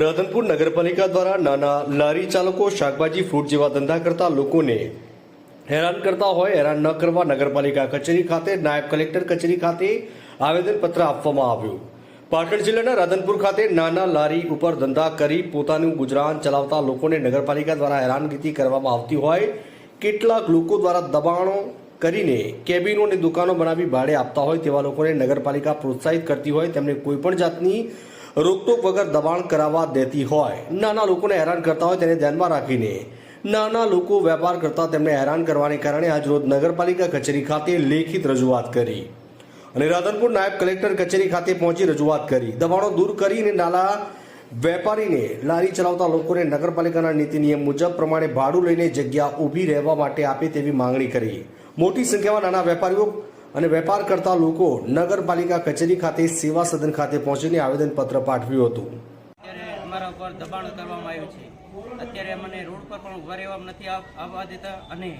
રાધનપુર નગરપાલિકા દ્વારા નાના લારી ચાલકો શાકભાજી, ફ્રૂટ જેવા ધંધા કરતા લોકોને હેરાન કરતા હોય, હેરાન ન કરવા નગરપાલિકા કચેરી ખાતે, નાયબ કલેક્ટર કચેરી ખાતે આવેદનપત્ર આપવામાં આવ્યું. પાટણ જિલ્લાના રાધનપુર ખાતે નાના લારી ઉપર ધંધા કરી પોતાનું ગુજરાન ચલાવતા લોકોને નગરપાલિકા દ્વારા હેરાનગતિ કરવામાં આવતી હોય. કેટલાક લોકો દ્વારા દબાણો કરીને કેબિનો અને દુકાનો બનાવી ભાડે આપતા હોય તેવા લોકોને નગરપાલિકા પ્રોત્સાહિત કરતી હોય. તેમને કોઈપણ જાતની રોકટોક વગર દબાણ કરાવવા દેતી હોય. નાના લોકોને હેરાન કરતા હોય તેને ધ્યાનમાં રાખીને. નાના લોકો વેપાર કરતા તેમને હેરાન કરવાને કારણે આજરોજ નગરપાલિકા કચેરી ખાતે લેખિત રજૂઆત કરી. અને રાધનપુર નાયબ કલેક્ટર કચેરી ખાતે પહોંચી રજૂઆત કરી. દબાણો દૂર કરીને નાના વેપારીને લારી ચલાવતા લોકોને નગરપાલિકાના નીતિ નિયમ મુજબ પ્રમાણે ભાડું લઈને જગ્યા ઊભી રહેવા માટે આપે તેવી માંગણી કરી. મોટી સંખ્યામાં નાના વેપારીઓ અને વેપાર કરતા લોકો નગરપાલિકા કચેરી ખાતે સેવા સદન ખાતે પહોંચીને આવેદનપત્ર પાઠવ્યું હતું. અત્યારે અમારા ઉપર દબાણ કરવામાં આવ્યું છે. અત્યારે મને રોડ પર પણ ઊભા રહેવા નથી આવવા દેતા અને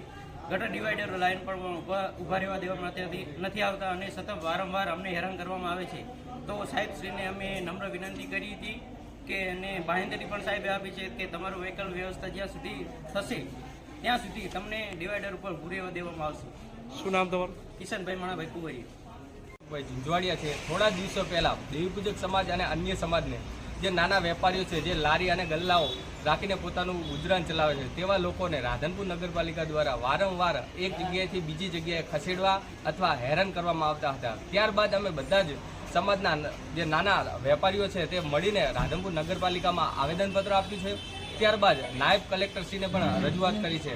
ગટર ડિવાઈડર લાઈન પર પણ ઊભા રહેવા દેવામાં નથી આવતા અને સતત વારંવાર અમને હેરાન કરવામાં આવે છે. તો સાહેબશ્રીને અમે નમ્ર વિનંતી કરી હતી કે અને બાંહેધરી પણ સાહેબે આપી છે કે તમારું વ્હીકલ વ્યવસ્થા જ્યાં સુધી થશે, ત્યાં સુધી તમને ડિવાઈડર ઉપર ઊભું દેવામાં આવશે. શું નામ તમારું? કિશનભાઈ માણાભાઈ કુંવરી ભાઈ, ઝુંઝવાડિયા છે. થોડા દિવસો પહેલા દેવીપૂજક સમાજ અને અન્ય સમાજને જે નાના વેપારીઓ છે, જે લારી અને ગલ્લાઓ રાખીને પોતાનું ગુજરાન ચલાવે છે, તેવા લોકોને રાધનપુર નગરપાલિકા દ્વારા વારંવાર એક જગ્યાએથી બીજી જગ્યાએ ખસેડવા અથવા હેરાન કરવામાં આવતા હતા. ત્યારબાદ અમે બધા જ સમાજના જે નાના વેપારીઓ છે, તે મળીને રાધનપુર નગરપાલિકામાં આવેદનપત્ર આપ્યું છે. ત્યારબાદ નાયબ કલેક્ટરશ્રીને પણ રજૂઆત કરી છે.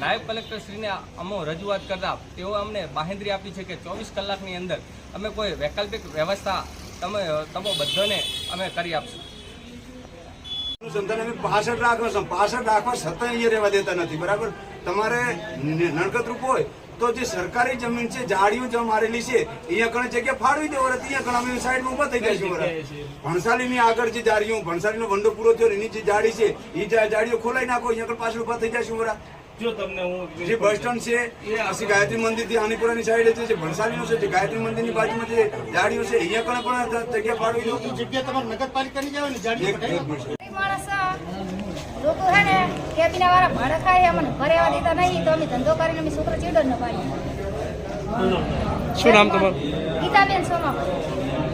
નાયબ કલેક્ટરશ્રીને અમો રજૂઆત કરતા તેઓ અમને બાહેંધરી આપી છે કે ચોવીસ કલાકની અંદર અમે કોઈ વૈકલ્પિક વ્યવસ્થા તમે તમે બધાને અમે કરી આપશું. સંતાન અમે પાછળ રાખવા પાછળ રાખવા છતાં અહીંયા રહેવા દેતા નથી. બરાબર? તમારે નડકતરૂપ હોય તો જે સરકારી જમીન છે જાળીઓ જે મારેલી છે અહીંયા કણે જગ્યા ફાળવી દેવો રહે અહીંયા કણે અમે સાઈડ ઊભા થઈ જઈશું બરાબર ભણસાલીની આગળ જે જાળીઓ ભણસાલીનો વંડો પૂરો થયો એની જે જાળી છે એ જા- જાળીઓ ખોલાઈ નાખો અહીંયા કણે પાછળ ઊભા થઈ જાય બરાબર જો તમને હું જે બસ સ્ટેન્ડ છે પછી ગાયત્રી મંદિરથી આનીપુરાની સાઈડ છે જે ભણસાલીનો છે જે ગાયત્રી મંદિરની બાજુમાં જે જાળીઓ છે અહીંયા કણ પણ જગ્યા ફાળવી દો. જગ્યા તમારે નગરપાલિકાની જ આવે ને જાડી માણસ લોકો હે ને કેબિના વાળા ભાડા ખાય અમને ઘરે આવવા દેતા નહીં તો અમે ધંધો કરીને અમે છોકરો ચીડો ન પાડીએ. શું નામ તમારું? ગીતાબેન સોમાભાઈ